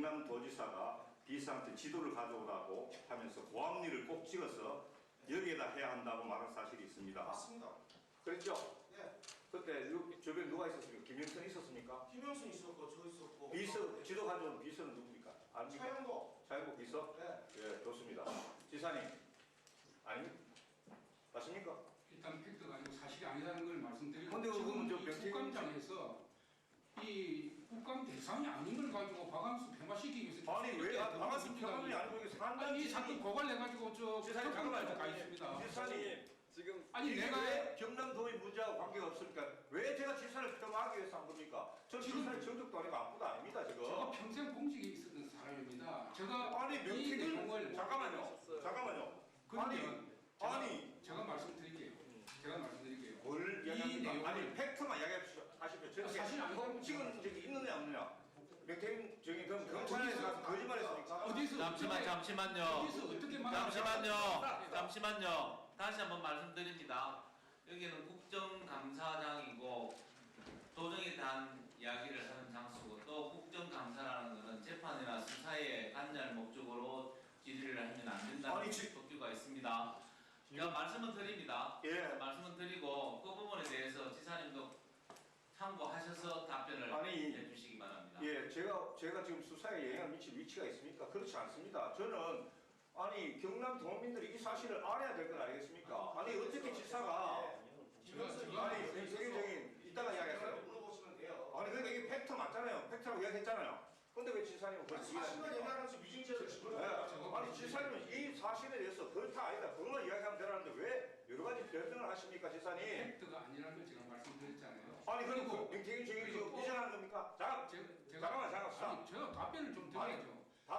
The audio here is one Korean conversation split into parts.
경남도지사가 비서한테 지도를 가져오라고 하면서 고압리를 꼭 찍어서 여기에다 해야 한다고 말한 사실이 있습니다. 맞습니다. 그랬죠? 네. 그때 누, 주변에 누가 있었습니까? 김영선 있었습니까? 김영순 있었고 저 있었고 비서, 지도 가져온 비서는 누굽니까? 아닙니까? 차영도. 차영국 비서? 네. 예, 좋습니다. 지사님, 아닙니까? 맞습니까? 일단 팩트가 아니고 사실이 아니라는 걸 말씀드리고 근데 그거는 저 지금 이 명태균 국감장에서 이 대상이 아닌 걸 가지고 박항수 폐마시키기 위해서 아니, 왜, 아, 방아수 평론이 아니고 이게 아니. 이 사건 고갈해가지고 저 지사님, 잠깐만요. 가 있습니다 지사님, 지금 아니 이게 내가 왜 경남도의 문제하고 관계가 없습니까? 왜 제가 지사를 폄하하기 위해서 한 겁니까? 전 지금- 지사를 정적도 아니고 아무도 아닙니다, 지금. 제가 평생 공직에 있었던 사람입니다 제가 아니, 이 내용을 잠깐만요. 있었어요. 잠깐만요. 그러면 아니, 제가, 아니. 제가 말씀드릴게요 제가 말씀드릴게요 뭘 이 이야기합니까? 내용을- 아니, 팩트만 이야기하십시오. 저는 사실 아니고 지금 저기 있느냐, 없느냐. 저기, 그럼 경찰에서 가서 거짓말 했습니까? 어디서 잠시만 어떻게- 잠시만요. 어디서 어떻게 말하는 잠시만요. 잠시만요. 다시 한번 말씀드립니다. 여기는 국정감사장이고 도정에 대한 이야기를 하는 장소고 또 국정감사라는 것은 재판이나 수사에 관여할 목적으로 질의를 하면 안 된다는 아니, 지- 법규가 있습니다. 제가 말씀을 드립니다. 예. 말씀을 드리고 그 부분에 대해서 지사님도 참고하셔서 답변을 아니, 해주시기 바랍니다. 예, 제가 제가 지금 수사에 영향을 미칠 위치가 있습니까? 그렇지 않습니다. 저는 아니 경남 도민들이 이 사실을 알아야 될 건 아니겠습니까? 아니 어떻게 지사가 김영순이 아니 세계적인 이따가 이야기했어요. 물어보시면 돼요. 아니 그러니까 이게 팩트 맞잖아요. 팩트라고 이야기했잖아요. 근데 왜 지사님은 그걸 사실만? 얘기하면서 위증죄를 네. 아니 지사님은 이 사실에 대해서 그렇다 아니다 그것만 이야기하면 되라는데 왜 여러 가지 변명을 하십니까 지사님? 팩트가 아니라는 걸 제가 말씀드렸잖아요 아니 그리고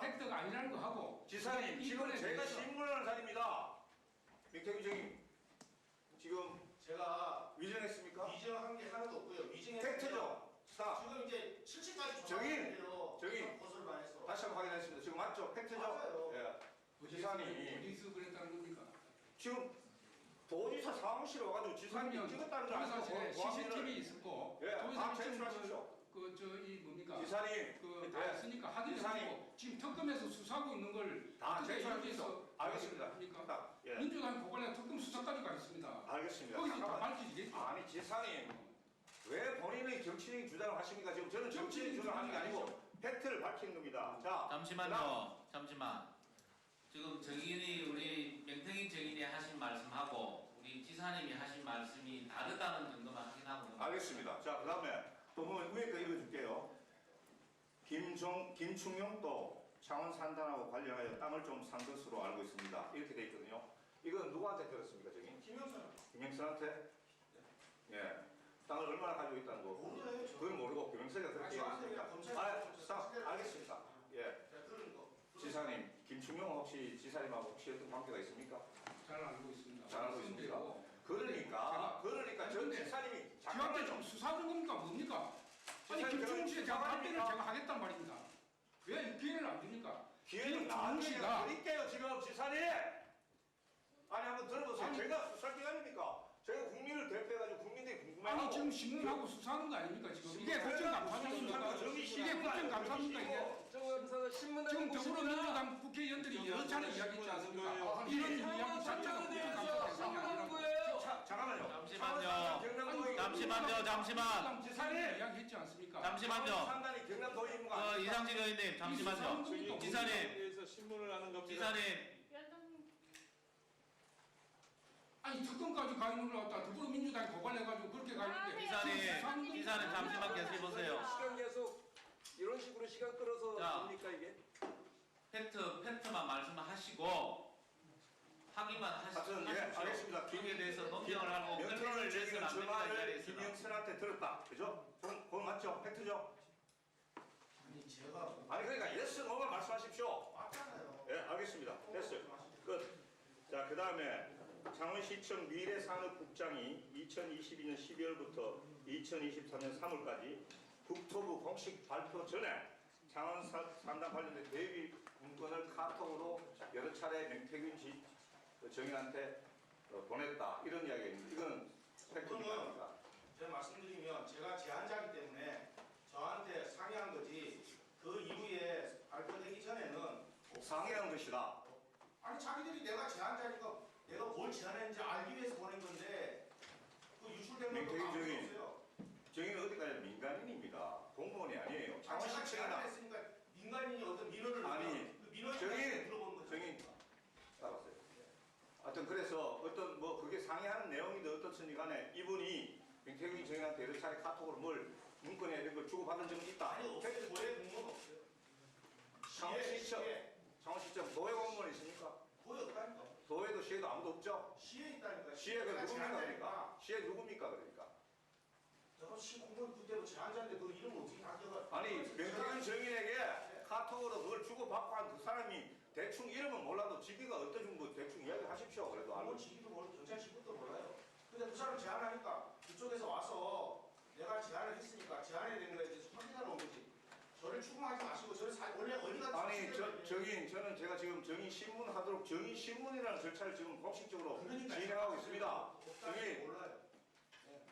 팩트가 아니라는 거 하고 지사님 이 지금 제가 대해서 신문하는 사람입니다. 명태균 증인 지금 제가 위전했습니까? 위증한 게 하나도 없고요. 위증했 팩트죠. 스탑. 지금 이제 7층까지 저기, 조사하는데요. 저기. 것을 말해서. 다시 한번 확인했습니다. 지금 맞죠? 팩트죠? 맞아요. 예. 지사님 어디서 그랬다는 겁니까? 지금 도지사 사무실에 와가지고 지사님이 찍었다는 거 아니고 도지사실에 고함을- CCTV 있었고 예, 다 도지사 제출하십시오. 그저 이 뭡니까? 지사님 그다 예. 했으니까 확인해 지사님. 주고 지금 특검에서 수사하고 있는 걸다 어떻게 제출하십시오. 여기서 알겠습니다. 합니까? 딱, 예. 민주당 고발에 특검 수사까지 가 있습니다. 알겠습니다. 거기서 다 잠깐만. 밝혀지겠죠. 아니 지사님 왜 본인의 정치적인 주장을 하십니까? 지금 저는 정치적인 주장을 하는 게 아니고 팩트를 밝히는 겁니다. 자, 그다음. 잠시만요. 잠시만. 지금 정인이 우리 명태균 정인이 하신 말씀하고 우리 지사님이 하신 말씀이 다르다는 정도만 확인하고. 알겠습니다. 자, 그 다음에 또 보면 위에 거 읽어줄게요. 김종, 김충용도 창원 산단하고 관련하여 땅을 좀 산 것으로 알고 있습니다. 이렇게 돼 있거든요. 이건 누구한테 들었습니까, 저기? 김영순. 김영선한테? 예. 땅을 얼마나 가지고 있다는 거? 모르요. 저. 그건 모르고 김영선이가 그렇게 검찰. 아. 알겠습니다. 예. 들은 거. 지사님, 김충용 혹시 지사님하고 혹시 어떤 관계가 있습니까? 잘 알고 있습니다. 잘 알고 있습니다. 그러니까, 제가- 그러니까 전 지사님이 저한테. 좀 수사하는 겁니까 뭡니까? 아니 지사님, 김충 씨에 제가 제가 답변을? 제가 하겠단 말입니다. 왜 기회를 안 줍니까? 기회는 나중에 씨가 드릴게요 지금 지사님. 아니 한번 들어보세요. 아니, 제가 수사 기관입니까? 제가 국민을 대표해가지고 국민들이 궁금해하고 아니 지금 신문하고 수사하는 거 아닙니까 지금? 이게 국정감사입니까? 이게 국정감사입니까 이게? 지금 더불어민주당 국회의원들이 여러 차례 이야기했지 않습니까? 이런 이야기 자체가 국정감사 대상이 아니라고. 잠깐만요 잠시만요. 잠시만요, 잠시만. 지사님 이야기했지 않습니까? 잠시만요. 상단이 경남도의 임무가 어, 아닙니까? 이상직 의원님 잠시만요. 이 지사님, 위해서 신문을 하는 겁니다. 지사님, 아니 특검까지 가 있는 걸 갖다 더불어민주당이 고발해가지고 그렇게 가 있는데 지사님, 지사님 잠시만 계속 보세요. 시간 계속 이런 식으로 시간 끌어서 자. 됩니까 이게? 팩트, 팩트만 말씀하시고 확인만 하여튼 하시- 예. 알겠습니다 여기에 대해서 논평을 하고 평론을 내서는 안저 됩니다. 이 말을 자리에서는. 김영선한테 들었다 그죠? 그건, 그건 맞죠? 팩트죠? 아니 제가 아니 그러니까 예스 노만 말씀하십시오 맞잖아요. 예 알겠습니다 됐어요 끝. 자, 그 다음에 창원시청 미래산업국장이 2022년 12월부터 2023년 3월까지 국토부 공식 발표 전에 창원 사- 산단 관련된 대비 문건을 카톡으로 여러 차례 명태균 지, 정인한테 어, 보냈다. 이런 이야기입니다. 이거는 팩트입니다. 제가 말씀드리면 제가 제한자기 때문에 저한테 상의한 거지 그 이후에 아, 상의한 것이다. 아니 자기들이 내가 제안자니까 내가 뭘 제안했는지 알기 위해서 보낸 건데 그 유출된 것도 민태기 아무도 증인. 없어요. 저희는 어디까지 민간인입니다. 공무원이 아니에요. 아니 제가 창원시청이나 제안했으니까 민간인이 어떤 민원을 아니, 넣으면 그 민원이 증인, 물어보는 거죠. 증인. 알았어요. 하여튼 그래서 어떤 뭐 그게 상의하는 내용이든 어떻든 간에 이분이 민태균 정인한테 여러 차례 카톡으로 뭘 문건에 이런 걸 주고받은 적은 있다. 아니 없어요. 고액 공무원 없어요. 창원시청. 시에 창원시청 도에 공무원 있습니까? 고액 없다니까. 도에도 시에도 아무도 없죠? 시에 있다니까. 시에가 내가 누굽니까 그러니까? 시에 누굽니까 그러니까? 저시 공무원 그대로 제안자인데 그 이름 어떻게 다 기억을? 아니 명태균 정인에게 카톡으로 그걸 주고받고 한 그 사람이 대충 이름은 몰라도 지기가 어떠준 뭐 대충 이야기하십시오. 그래도 알고 지기도 모르고 경찰 몰라요. 근데 그 사람 제안하니까 그쪽에서 와서 내가 제안을 했으니까 제안해야 되는 거에 대해서 확인하러 온 거지. 저를 추궁하지 마시고 저는 사, 원래 어디가 아니 저 정인 저는 제가 지금 정인 신문 하도록 정인 신문이라는 절차를 지금 공식적으로 그러니까 진행하고 있습니다. 정인 몰라요. 네.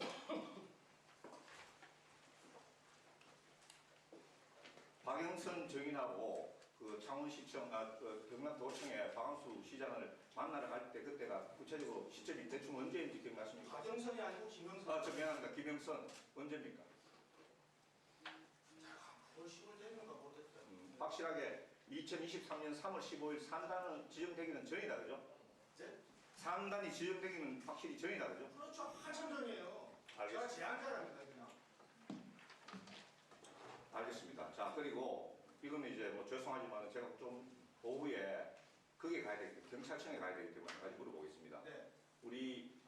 박영선 정인하고 그 창원시청 아, 그 경남도청에 박항수 시장을 만나러 갈 때 그때가 구체적으로 시점이 대충 언제인지 기억나십니까? 박영선이 아니고 김영선. 아, 저 미안합니다. 김영선 언제입니까? 그걸 10월 되는가 모르겠다. 음, 확실하게 2023년 3월 15일 산단은 지정되기는 전이다, 그죠? 네? 산단이 지정되기는 확실히 전이다, 그죠? 그렇죠. 한참 전이에요. 제가 알겠습니다. 제안자랍니다 그냥. 알겠습니다. 자, 그리고 이거는 이제 뭐 죄송하지만 제가 좀 오후에 거기에 가야 되기 경찰청에 가야 되기 때문에 까지 물어보겠습니다. 네. 우리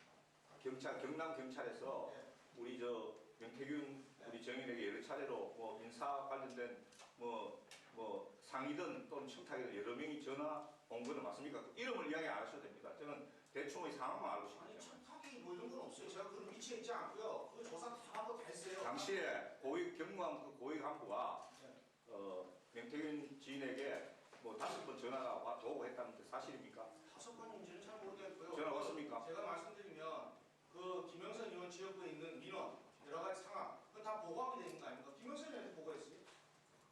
경찰 경남 경찰에서 네. 우리 저 명태균 우리 정인에게 여러 차례로 뭐 인사 관련된 뭐뭐 상의든 또는 청탁이든 여러 명이 전화 온 거는 맞습니까? 이름을 이야기 안 하셔도 됩니다. 저는 대충의 상황만 알고 싶기 아니. 청탁이 뭐 이런 건 없어요. 제가 그런 위치에 있지 않고요. 그 조사 다 하고 다 했어요. 당시에 고위 경무관 그 고위 간부가 네. 어, 명태균 지인에게 뭐 다섯 번 전화가 와- 오고 했다는 게 사실입니까? 다섯 번인지는 잘 모르겠고요. 전화 왔습니까? 제가 말씀드리면 그 김영선 의원 지역구에 있는 민원 여러 가지 상황 그건 다 보고하게 되는 거 아닙니까? 김영선 의원한테 보고했어요.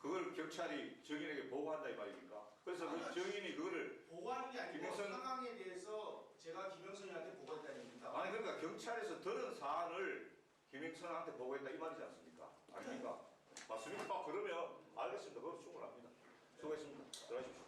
그걸 경찰이 정인에게 보고한다 이 말입니까? 그래서 그 정인이 그거를 보고하는 게 아니고 김영선- 상황에 대해서 제가 김영선 의원한테 보고했다는 얘기입니다. 아니 그러니까 경찰에서 들은 사안을 김영선한테 보고했다 이 말이지 않습니까? 아닙니까? 맞습니까? 그러면 알겠습니다. 그건 충분합니다. 수고했습니다. Здравствуйте.